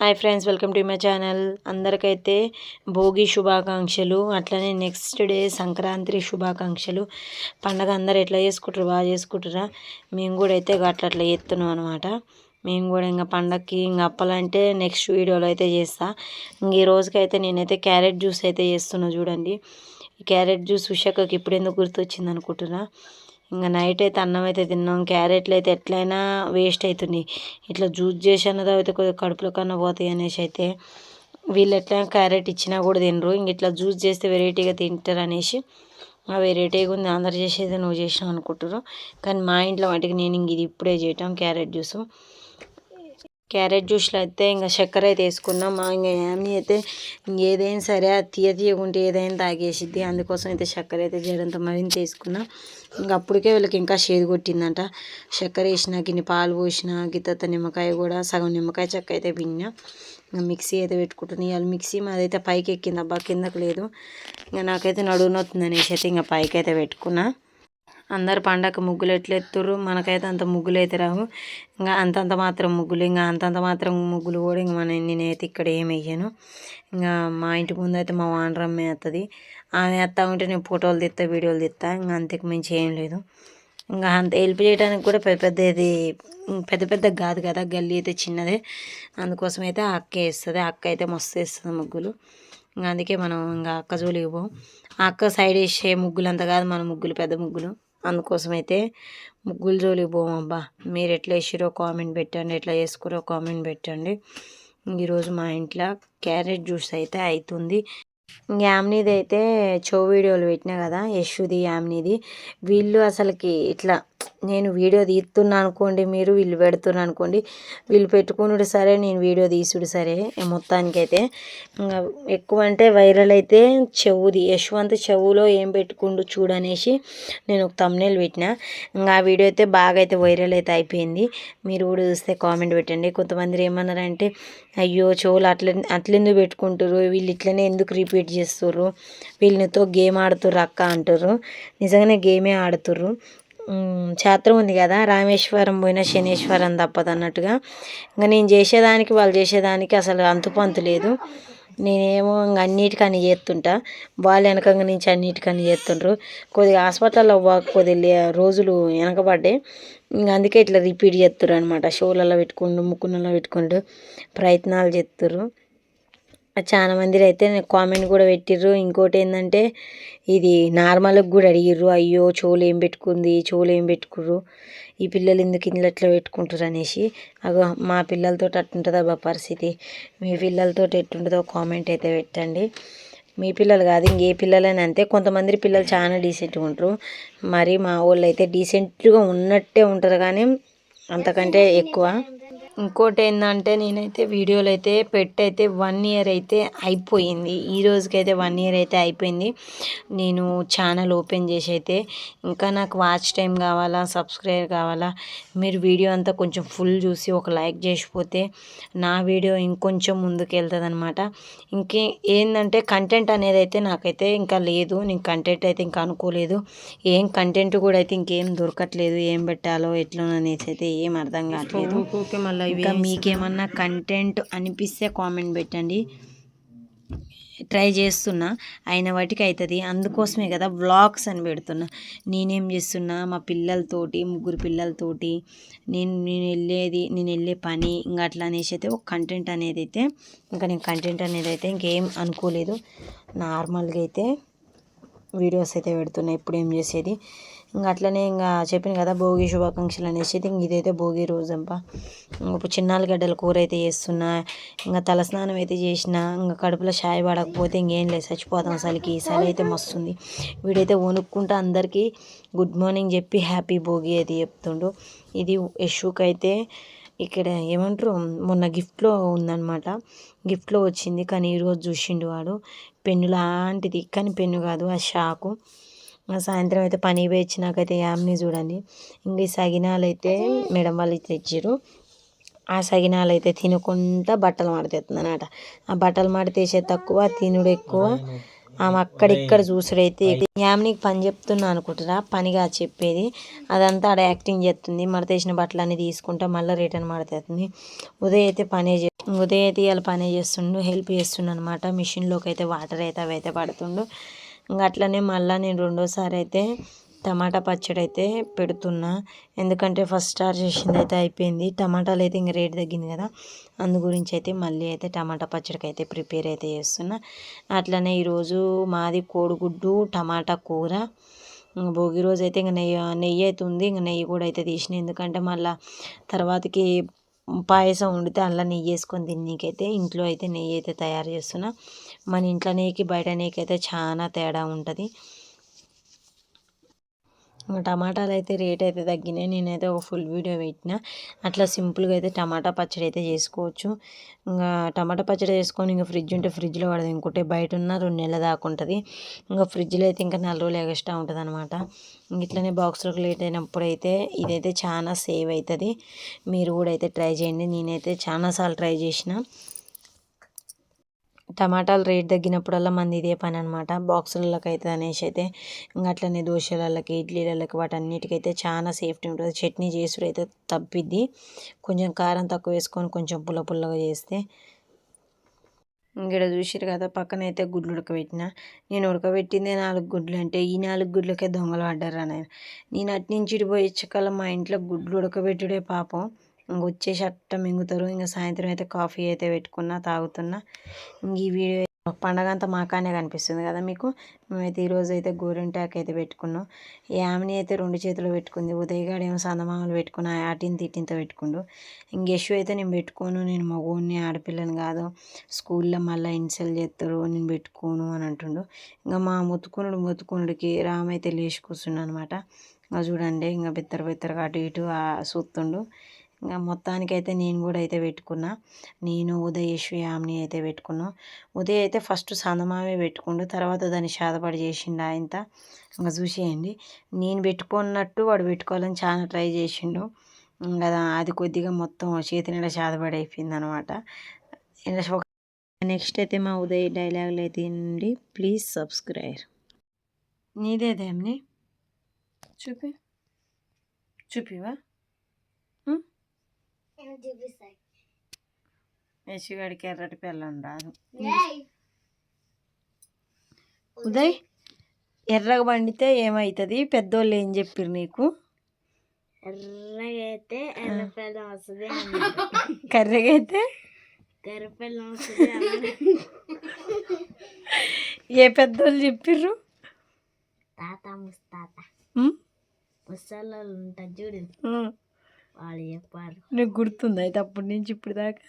Hi friends welcome to my channel. అందరికైతే Bhogi శుభాకాంక్షలు అట్లనే next day Sankranti శుభాకాంక్షలు. పండగ అందరు ఎట్లా చేసుకుంటారు బాగా చేసుకుంటారా? మేము కూడా అయితే అట్లా అట్లా చేస్తున్నాం అనమాట మేము కూడా ఇంకా పండగకి ఇంకా అప్పాలంటే నెక్స్ట్ వీడియోలో అయితే చేస్తా. ఇంక ఈ రోజుకైతే నేనైతే క్యారెట్ జ్యూస్ అయితే చేస్తున్నా చూడండి. క్యారెట్ జ్యూస్ ఉషక్కకి ఇప్పుడు ఎందుకు గుర్తొచ్చింది అనుకుంటున్నా? ఇంకా నైట్ అయితే అన్నం అయితే తిన్నాం. క్యారెట్లు అయితే ఎట్లయినా వేస్ట్ అవుతున్నాయి ఇట్లా జ్యూస్ చేసి అన్నది అయితే కొద్దిగా కడుపులో కన్నా పోతాయి అనేసి అయితే వీళ్ళు ఎట్లా క్యారెట్ ఇచ్చినా కూడా తినరు. ఇంక ఇట్లా జ్యూస్ చేస్తే వెరైటీగా తింటారు అనేసి వెరైటీగా ఉంది. అందరు చేసేది నువ్వు చేసినావు అనుకుంటారు కానీ మా ఇంట్లో వాటికి నేను ఇంక ఇది ఇప్పుడే చేయటం క్యారెట్ జ్యూస్. క్యారెట్ జ్యూస్లో అయితే ఇంకా చక్కెర అయితే వేసుకున్నాం. మా ఇంకా ఏమీ అయితే ఏదైనా సరే తీయ తీయకుంటే ఏదైనా తాగేసిద్ది. అందుకోసం అయితే చక్కెర అయితే జడంత మరింత వేసుకున్నాం. ఇంకా అప్పటికే వీళ్ళకి ఇంకా చేదు కొట్టిందంట. చక్కెర వేసిన గిన్నె పాలు పోసిన గిత్త నిమ్మకాయ కూడా సగం నిమ్మకాయ చెక్క అయితే పిన్నా ఇంకా మిక్సీ అయితే పెట్టుకుంటున్నా. ఇవాళ మిక్సీ మాదైతే పైకి ఎక్కింది అబ్బా కిందకు లేదు. ఇంకా నాకైతే నడువునొస్తుంది అనేసి అయితే ఇంకా పైకి అయితే పెట్టుకున్నా. అందరు పండగ ముగ్గులు ఎట్లా ఎత్తుర్రు? మనకైతే అంత ముగ్గులు అయితే రావు. ఇంకా అంతంత మాత్రం ముగ్గులు ఇంకా అంతంత మాత్రం ముగ్గులు కూడా ఇంక మన నేనైతే ఇక్కడ ఏమి వేయను ఇంకా మా ఇంటి ముందు అయితే మా వానరమ్మ వేస్తుంది ఆమె వేస్తా ఉంటే నేను ఫోటోలు తీస్తా వీడియోలు తీస్తా ఇంకా అంతకు మించి ఏం లేదు. ఇంకా అంత హెల్ప్ చేయడానికి కూడా పెద్ద పెద్దది పెద్ద పెద్ద కాదు కదా. గల్లీ అయితే చిన్నదే. అందుకోసం అయితే అక్క వేస్తుంది. అక్క అయితే మస్తు వేస్తుంది ముగ్గులు. ఇంకా అందుకే మనం ఇంకా అక్క జోలికి పోం ఆ అక్క సైడ్ వేసే ముగ్గులు అంత కాదు. మన ముగ్గులు పెద్ద ముగ్గులు. అందుకోసం అయితే ముగ్గులు జోలికి పోమబ్బా. మీరు ఎట్లా వేసిరో కామెంట్ పెట్టండి ఎట్లా చేసుకురో కామెంట్ పెట్టండి. ఈరోజు మా ఇంట్లో క్యారెట్ జ్యూస్ అయితే అవుతుంది యామ్నీది అయితే చో వీడియోలు పెట్టినా కదా యశుది యామ్నీది. వీళ్ళు అసలుకి ఇట్లా నేను వీడియో తీస్తున్నా అనుకోండి మీరు వీళ్ళు పెడుతున్నా అనుకోండి వీళ్ళు పెట్టుకునుడు సరే నేను వీడియో తీసుడు సరే మొత్తానికైతే. ఇంకా ఎక్కువ అంటే వైరల్ అయితే చెవుది యశ్వంత్ చెవులో ఏం పెట్టుకుండు చూడనేసి నేను ఒక తమ్నేల్ పెట్టిన. ఇంకా ఆ వీడియో అయితే బాగా అయితే వైరల్ అయితే అయిపోయింది. మీరు కూడా చూస్తే కామెంట్ పెట్టండి. కొంతమంది ఏమన్నారంటే అయ్యో చెవులు అట్ల అట్లెందుకు పెట్టుకుంటారు వీళ్ళు ఇట్లనే ఎందుకు రిపీట్ చేస్తుర్రు? వీళ్ళతో గేమ్ ఆడుతుర్రు అక్క అంటారు నిజంగానే గేమే ఆడుతుర్రు. క్షేత్రం ఉంది కదా రామేశ్వరం పోయిన శనేశ్వరం తప్పదు అన్నట్టుగా. ఇంకా నేను చేసేదానికి వాళ్ళు చేసేదానికి అసలు అంతుపంతు లేదు. నేనేమో ఇంక అన్నిటికని చేస్తుంటా. వాళ్ళు వెనకంగా నుంచి అన్నిటికని చేస్తుండ్రు. కొద్దిగా హాస్పిటల్లో కొద్దిగా రోజులు వెనకబడ్డాయి ఇంక అందుకే ఇట్లా రిపీట్ చేస్తారు అనమాట షోలలో పెట్టుకుంటూ ముక్కులలో పెట్టుకుంటూ ప్రయత్నాలు చేస్తారు చాలా మంది అయితే కామెంట్ కూడా పెట్టిర్రు. ఇంకోటి ఏంటంటే ఇది నార్మల్గా కూడా అడిగిర్రు అయ్యో చెవులు ఏం పెట్టుకుంది చెవులు ఏం పెట్టుకుర్రు ఈ పిల్లలు ఎందుకు ఇందులో ఎట్లా పెట్టుకుంటారు అనేసి. అగో మా పిల్లలతో అట్టుంటుందా బా పరిస్థితి? మీ పిల్లలతో ఎట్టుంటుందో కామెంట్ అయితే పెట్టండి. మీ పిల్లలు కాదు ఇంకే పిల్లలని అంతే. కొంతమంది పిల్లలు చాలా డీసెంట్గా ఉంటారు. మరి మా వాళ్ళు అయితే డీసెంట్గా ఉన్నట్టే ఉంటారు కానీ అంతకంటే ఎక్కువ. ఇంకోటి ఏంటంటే నేనైతే వీడియోలు అయితే పెట్టయితే వన్ ఇయర్ అయితే అయిపోయింది. ఈ రోజుకైతే వన్ ఇయర్ అయితే అయిపోయింది. నేను ఛానల్ ఓపెన్ చేసి అయితే ఇంకా నాకు వాచ్ టైం కావాలా సబ్స్క్రైబ్ కావాలా మీరు వీడియో అంతా కొంచెం ఫుల్ చూసి ఒక లైక్ చేసిపోతే నా వీడియో ఇంకొంచెం ముందుకు వెళ్తుంది అనమాట ఇంకే ఏంటంటే కంటెంట్ అనేది అయితే నాకైతే ఇంకా లేదు. నేను కంటెంట్ అయితే ఇంకా అనుకోలేదు. ఏం కంటెంట్ కూడా అయితే ఇంకేం దొరకట్లేదు. ఏం పెట్టాలో ఎట్లా అనేసి అయితే ఏం అర్థం కావట్లేదు. ఓకే మళ్ళీ ఇంకా మీకేమన్నా కంటెంట్ అనిపిస్తే కామెంట్ పెట్టండి. ట్రై చేస్తున్నా అయిన వాటికి అవుతుంది అందుకోసమే కదా వ్లాగ్స్ అని పెడుతున్నా. నేనేం చేస్తున్నా మా పిల్లలతోటి ముగ్గురు పిల్లలతోటి నేను నేను వెళ్ళేది నేను వెళ్ళే పని ఇంకా అట్లా అనేసి అయితే ఒక కంటెంట్ అనేది అయితే ఇంకా నేను కంటెంట్ అనేది అయితే ఇంకేం అనుకోలేదు. నార్మల్గా అయితే వీడియోస్ అయితే పెడుతున్నా ఇప్పుడు ఏం చేసేది? ఇంకా అట్లనే ఇంకా చెప్పిన కదా భోగి శుభాకాంక్షలు అనేసి. ఇంక ఇదైతే భోగి రోజంప. ఇప్పుడు చిన్నాలు గడ్డల కూర అయితే చేస్తున్నా. ఇంకా తలస్నానం అయితే చేసిన. ఇంకా కడుపులో షాయి పడకపోతే ఇంకేం లేదు. చచ్చిపోతాం అసలుకి. చలి అయితే మస్తుంది వీడైతే వణుక్కుంటూ అందరికీ గుడ్ మార్నింగ్ చెప్పి హ్యాపీ భోగి అయితే చెప్తుండు. ఇది యశుక్ అయితే ఇక్కడ ఏమంటారు? మొన్న గిఫ్ట్లో ఉందనమాట గిఫ్ట్లో వచ్చింది. కానీ ఈరోజు చూసిండు వాడు. పెన్ను లాంటిది. కానీ పెన్ను కాదు. ఆ షాకు. సాయంత్రం అయితే పని పోయి వచ్చినాకైతే యామ్ని చూడండి. ఇంక ఈ సగినాలు అయితే మేడం వాళ్ళు తెచ్చారు ఆ సగినాలు అయితే తినకుండా బట్టలు మాడతేస్తుంది అనమాట ఆ బట్టలు మాడితేసే తక్కువ తినుడు ఎక్కువ. ఆమె అక్కడిక్కడ చూసుడైతే యామ్నికి పని చెప్తున్నా అనుకుంటారా? పనిగా చెప్పేది. అదంతా ఆడ యాక్టింగ్ చేస్తుంది. మడతేసిన బట్టలు అన్నీ తీసుకుంటా మళ్ళీ రిటర్న్ మడతేస్తుంది. ఉదయం అయితే పనే ఉదయం అయితే ఇవాళ పని చేస్తుండు. హెల్ప్ చేస్తుండు అనమాట మిషన్లోకి అయితే వాటర్ అయితే అవి అయితే పడుతుండు. ఇంకా అట్లనే మళ్ళీ నేను రెండోసారి అయితే టమాటా పచ్చడి అయితే పెడుతున్నా. ఎందుకంటే ఫస్ట్ స్టార్ చేసింది అయితే అయిపోయింది. టమాటాలు అయితే ఇంక రేట్ తగ్గింది కదా. అందు గురించి అయితే మళ్ళీ అయితే టమాటా పచ్చడికి అయితే ప్రిపేర్ అయితే చేస్తున్నా. అట్లనే ఈరోజు మాది కోడిగుడ్డు టమాటా కూర. భోగి రోజు అయితే ఇంక నెయ్యి నెయ్యి అయితే ఉంది ఇంక నెయ్యి కూడా అయితే తీసిన. ఎందుకంటే మళ్ళీ తర్వాతకి పాయసం వండితే అందులో నెయ్యి వేసుకొని తిన్నకైతే ఇంట్లో అయితే నెయ్యి అయితే తయారు చేస్తున్నా. మన ఇంట్లో నెయ్యికి బయట నెయ్యికి అయితే చాలా తేడా ఉంటుంది. టమాటాలు అయితే రేట్ అయితే తగ్గినాయి. నేనైతే ఒక ఫుల్ వీడియో పెట్టిన. అట్లా సింపుల్గా అయితే టమాటా పచ్చడి అయితే చేసుకోవచ్చు. ఇంకా టమాటా పచ్చడి చేసుకొని ఇంకా ఫ్రిడ్జ్ ఉంటే ఫ్రిడ్జ్లో పడదు. ఇంకోటి బయట ఉన్న రెండు నెలల దాకా ఉంటుంది. ఇంకా ఫ్రిడ్జ్లో అయితే ఇంకా నాలుగు రోజులు ఎగస్ట్రా ఉంటుంది అనమాట ఇట్లనే బాక్స్లోకి లేట్ అయినప్పుడు అయితే ఇదైతే చాలా సేవ్ అవుతుంది మీరు కూడా అయితే ట్రై చేయండి. నేనైతే చాలాసార్లు ట్రై చేసిన. టమాటాలు రేట్ తగ్గినప్పుడల్లా మంది ఇదే పని అనమాట బాక్సులకి అయితే అనేసి అయితే ఇంకా అట్లనే దోశలకి ఇడ్లీలకి వాటన్నిటికైతే చాలా సేఫ్టీ ఉంటుంది. చట్నీ చేసుడు అయితే తప్పిద్ది. కొంచెం కారం తక్కువ వేసుకొని కొంచెం పుల్ల పుల్లగా చేస్తే. ఇక్కడ చూసిరు కదా పక్కన అయితే గుడ్లు ఉడకబెట్టిన. నేను ఉడకబెట్టిందే నాలుగు గుడ్లు అంటే ఈ నాలుగు గుడ్లకే దొంగలు పడ్డారా నేను నేను అట్నుంచి పోయి మా ఇంట్లో గుడ్లు ఉడకబెట్టుడే పాపం. ఇంక వచ్చేసి అట్ట మింగుతారు. ఇంకా సాయంత్రం అయితే కాఫీ అయితే పెట్టుకున్నా తాగుతున్నా. ఇంక ఈ వీడియో పండగ అంతా మాకానే కనిపిస్తుంది కదా మీకు? మేమైతే ఈరోజు అయితే గోరింటాకు అయితే పెట్టుకున్నాం. ఈ ఆమెని అయితే రెండు చేతులు పెట్టుకుంది. ఉదయగాడు ఏమో సందమామలు పెట్టుకున్నా ఆటిని తిట్టింతో పెట్టుకుండు. ఇంక యశు అయితే నేను పెట్టుకోను. నేను మగోడిని ఆడపిల్లని కాదు. స్కూల్లో మళ్ళీ ఇన్సల్ చేస్తారు. నేను పెట్టుకోను అని అంటుండు. ఇంకా మా ముత్తుకునుడు ముత్తుకునుడికి రామ్ అయితే లేచి కూర్చున్నాను అనమాట. ఇంకా చూడండి ఇంకా బిత్తర బిత్తరగా అటు ఇటు చూస్తుండు ఇంకా మొత్తానికైతే నేను కూడా అయితే పెట్టుకున్నా. నేను ఉదయేశ్వరి యామిని అయితే పెట్టుకున్నాం. ఉదయ అయితే ఫస్ట్ సందమామే పెట్టుకుండు తర్వాత దాన్ని శాతపడి చేసిండు ఆయనత ఇంకా చూసేయండి. నేను పెట్టుకున్నట్టు వాడు పెట్టుకోవాలని చాలా ట్రై చేసిండు. ఇంకా అది కొద్దిగా మొత్తం చేతి నిండా శాతపడి అయిపోయింది అనమాట నెక్స్ట్ అయితే మా ఉదయ్ డైలాగులు అయితే నుండి ప్లీజ్ సబ్స్క్రైబ్. నీదేదేమ్ని చూపి. చూపివా యశుగాడికి ఎర్రటి పిల్లం రాదు. ఉదయ్ ఎర్రగా పండితే ఏమవుతుంది పెద్దోళ్ళు ఏం చెప్పారు నీకు? ఎర్రగా అయితే ఎర్ర పిల్లం వస్తుంది కర్రగా అయితే కర్ర పిల్లం వస్తుంది ఏ పెద్దోళ్ళు చెప్పిర్రు? తాత ముస్తాత? ముసళ్ళు ఉంటారు చూడు. వాళ్ళు చెప్పారు. నీకు గుర్తుంది? అయితే అప్పటి నుంచి ఇప్పుడు దాకా.